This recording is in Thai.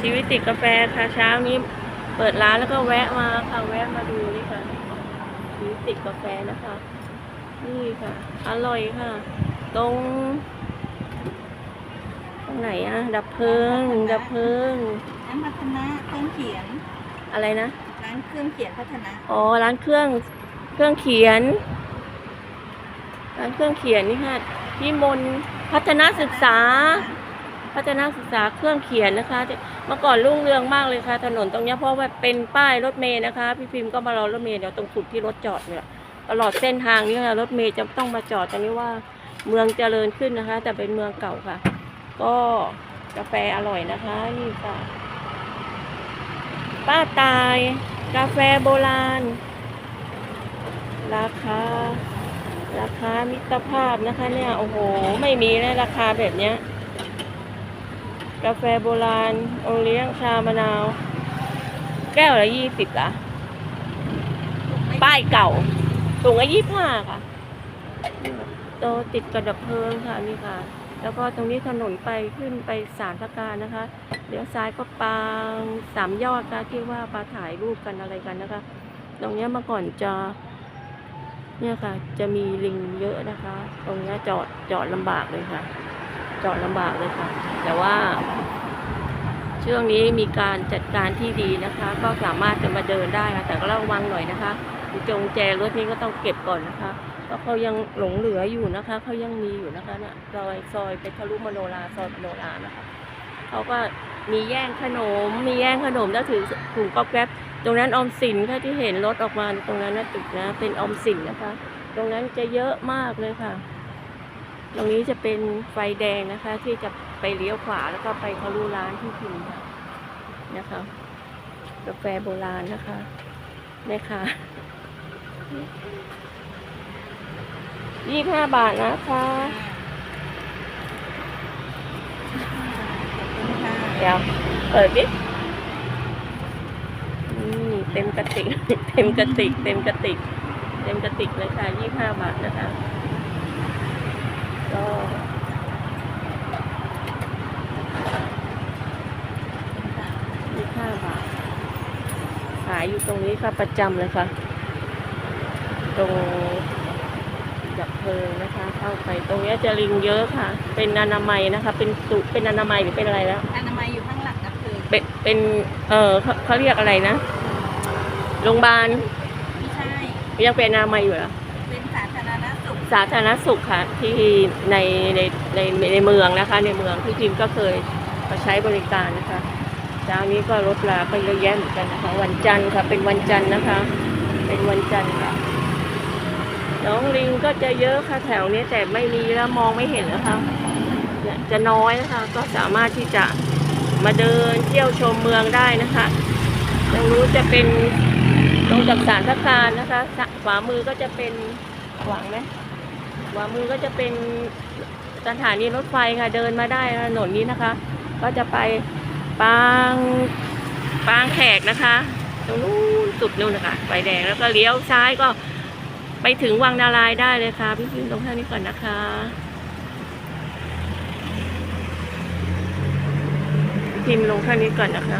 ชีวิตติดกาแฟค่ะเช้านี้เปิดร้านแล้วก็แวะมาค่ะแวะมาดูนี่ค่ะชีวิตติดกาแฟนะคะ นี่ค่ะ อร่อยค่ะ ตรงตรงไหนอะดับเพลิงดับเพลิงร้านพัฒนะเครื่องเขียน อะไรนะร้านเครื่องเขียนพัฒนะอ๋อร้านเครื่องเครื่องเขียนร้านเครื่องเขียนนี่ค่ะพี่มนพัฒนาศึกษา พัฒนาศึกษาเครื่องเขียนนะคะ เมื่อก่อนรุ่งเรืองมากเลยค่ะ ถนนตรงนี้เพราะว่าเป็นป้ายรถเมล์นะคะ พี่พิมพ์ก็มารอรถเมล์เดี๋ยวตรงจุดที่รถจอดเนี่ยตลอดเส้นทางนี้ค่ะรถเมล์จะต้องมาจอดตรงนี้ว่าเมืองเจริญขึ้นนะคะ แต่เป็นเมืองเก่าค่ะ ก็กาแฟอร่อยนะคะนี่ค่ะ ป้าตาย กาแฟโบราณ ราคา ราคามิตรภาพนะคะเนี่ย โอ้โห ไม่มีนะราคาแบบเนี้ย กาแฟโบราณโอเลี้ยงชามะนาว แก้วละยี่สิบละป้ายเก่าถุงละยี่ห้าค่ะโตติดกระดับเพลิงค่ะนี่ค่ะ แล้วก็ตรงนี้ถนนไปขึ้นไปสารพระการนะคะเลี้ยวซ้ายก็ปางสามยอดค่ะที่ว่าปลาถ่ายรูปกันอะไรกันนะคะ ตรงนี้เมื่อก่อนจะเนี่ยค่ะ จะมีลิงเยอะนะคะ ตรงนี้จอดจอดลำบากเลยค่ะ จอดลำบากเลยค่ะ แต่ว่า ช่วงนี้มีการจัดการที่ดีนะคะ ก็สามารถจะมาเดินได้ค่ะแต่ก็ระวังหน่อยนะคะจงแจรถนี้ก็ต้องเก็บก่อนนะคะเพราะเขายังหลงเหลืออยู่นะคะเขายังมีอยู่นะคะเนี่ยซอยซอยเป็นทะลุมโนราซอยมโนรานะคะเขาก็มีแย่งขนม มีแย่งขนมแล้วถือถุงก๊อบแก๊บตรงนั้นออมสินค่ะที่เห็นรถออกมาตรงนั้นนะตึกนะเป็นออมสินนะคะ ตรงนั้นจะเยอะมากเลยค่ะ ตรงนี้จะเป็นไฟแดงนะคะ ที่จะไปเลี้ยวขวาแล้วก็ไปทะลุร้านที่พิมพ์ค่ะนะคะกาแฟโบราณนะคะแม่ค่ะยี่ห้าบาทนะคะเดี๋ยวเปิดดินี่เต็มกระติก เต็มกระติก เต็มกระติก เต็มกระติกเลยค่ะยี่ห้าบาทนะคะ ยี่ห้าบาท ขายอยู่ตรงนี้ค่ะประจำเลยค่ะ ตรงดับเพลิงนะคะ เข้าไปตรงเนี้ยจะลิงเยอะค่ะ เป็นอนามัยนะคะ เป็นสุเป็นอนามัยหรือเป็นอะไรแล้ว อนามัยอยู่ข้างหลังดับเพลิงเป็นเป็น เออเขาเขาเรียกอะไรนะโรงพยาบาลไม่ใช่ยังเป็นอนามัยอยู่เหรอเป็นสาธารณสุข สาธารณสุขค่ะที่ในในในในเมืองนะคะ ในเมืองที่พิมก็เคยมาใช้บริการนะคะเช้านี้ก็ลดราก็เยอะแยะเหมือนกันนะคะ วันจันทร์ค่ะ เป็นวันจันทร์นะคะ เป็นวันจันทร์ค่ะน้องลิงก็จะเยอะค่ะแถวนี้แต่ไม่มีแล้วมองไม่เห็นแล้วค่ะจะน้อยนะคะ ก็สามารถที่จะมาเดินเที่ยวชมเมืองได้นะคะตรงนู้นจะเป็นตรงจากสารพระการนะคะขวามือก็จะเป็นหวังไหม วามือก็จะเป็นสถานีรถไฟค่ะเดินมาได้ถนนนี้นะคะ ก็จะไปปางปางแขกนะคะ ตรงนู้นสุดนู่นนะคะไฟแดงแล้วก็เลี้ยวซ้ายก็ไปถึงวังนารายได้เลยค่ะ พี่พิมพ์ตรงท่านี้ก่อนนะคะพิมพ์ลงท่านี้ก่อนนะคะ